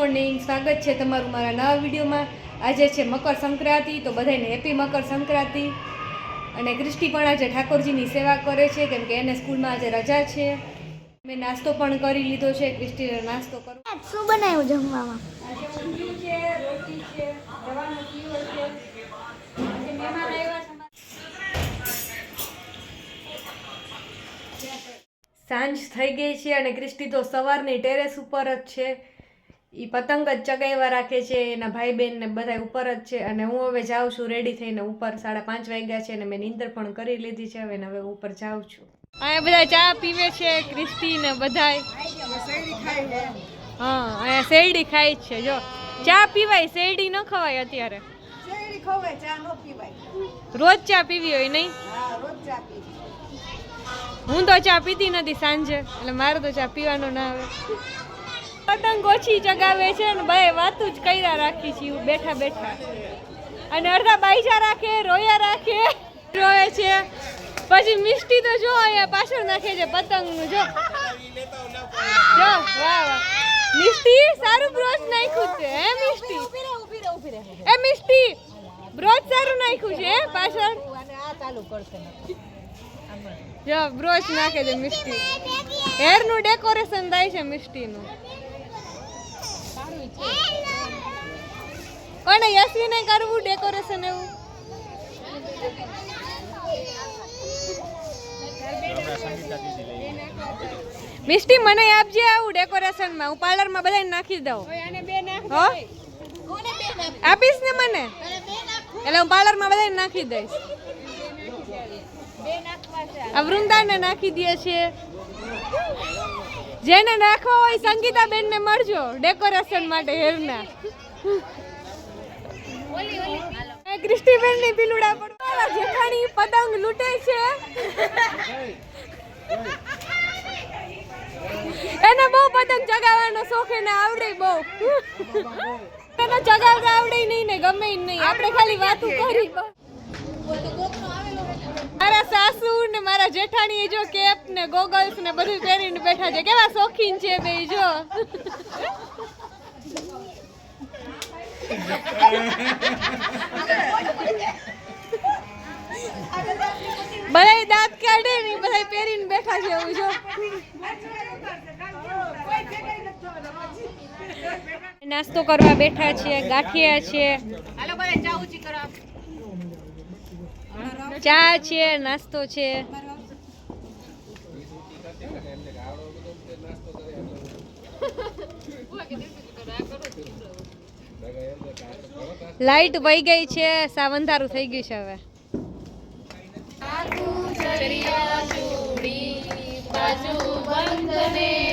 Morning સ્વાગત છે તમારું મારા નવા વિડીયોમાં. આજે છે મકર સંક્રાંતિ તો બધાને હેપી મકર સંક્રાંતિ. અને ક્રિસ્ટી પણ આજે ઠાકોરજીની સેવા કરે છે કેમ કે એને સ્કૂલમાં આજે રજા છે. મેં નાસ્તો પણ કરી લીધો છે ક્રિસ્ટીને નાસ્તો કરો. શું બનાવ્યું જમવામાં? આજે ઊંધિયું છે રોટી છે રવાનો શીરો છે. આજે મહેમાન આવ્યા સાંજ થઈ ગઈ છે અને ક્રિસ્ટી તો સવારની ટેરેસ ઉપર જ છે. એ પતંગ જ ચગાવ્યા રાખે છે, એના ભાઈ બહેન ને બધા ઉપર જ છે, અને હું હવે જાઉં છું રેડી થઈને ઉપર. સાડા પાંચ વાગ્યા છે અને મેં નીંદર પણ કરી લીધી છે, હવે હવે ઉપર જાઉં છું. અહીંયા બધા ચા પીવે છે, ક્રિસ્ટી ને બધા હા, અહીંયા શેરડી ખાય છે, જો. ચા પીવાય, શેરડી ન ખવાય અત્યારે. રોજ ચા પીવી હોય નહીં? હું તો ચા પીતી નથી સાંજે, એટલે મારે તો ચા પીવાનું ના આવે. પતંગ ઓછી ચગાવે છે ને ભાઈ વાતું જ કર્યા રાખી છીએ બેઠા બેઠા. અને અડધા બાઈજા રાખે, રોયા રાખે, રોવે છે. પછી મિષ્ટી તો જો અહીંયા પાછળ નાખે છે પતંગનું, જો. જો, વાહ વાહ. મિષ્ટી, સારું બ્રોચ નાખ્યું છે, હે મિષ્ટી? એ મિષ્ટી, બ્રોચ સારું નાખ્યું છે પાછળ? જો, બ્રોચ નાખે છે મિષ્ટી. હેરનું ડેકોરેશન થાય છે મિષ્ટી નું યશવીને કરવું ડેકોરેશન એવું? મિસ્ટી મને આપજે આવું ડેકોરેશનમાં હું પાર્લરમાં બધાને નાખી દઉં. હો? આપીશ ને મને? એટલે હું પાર્લરમાં બધાને નાખી દઈશ. આ વૃંદાને નાખી દઈએ છીએ જેને નાખવા હોય સંગીતાબેનને મળજો ડેકોરેશન માટે હેરના. જેઠાણી પતંગ લૂંટે છે. એને બહુ પતંગ ચગાવવાનો શોખ આવડે બહુ. એને ચગાવતા આવડે નહીં ને ગમે નહીં. આપણે ખાલી વાતું કરી. મારા સાસુ ને મારા જેઠાણી જો કેપ ને ગોગલ્સ ને બધું પહેરીને બેઠા છે. કેવા શોખીન છે બે જો. બધાય દાંત કાઢે ને બધા પહેરીને બેઠા છે એવું જો નાસ્તો કરવા બેઠા છે ગાંઠિયા છે ચા છે નાસ્તો છે. લાઈટ વહી ગઈ છે સાવંધારું થઈ ગયું છે હવે. બાજુ બંધ બે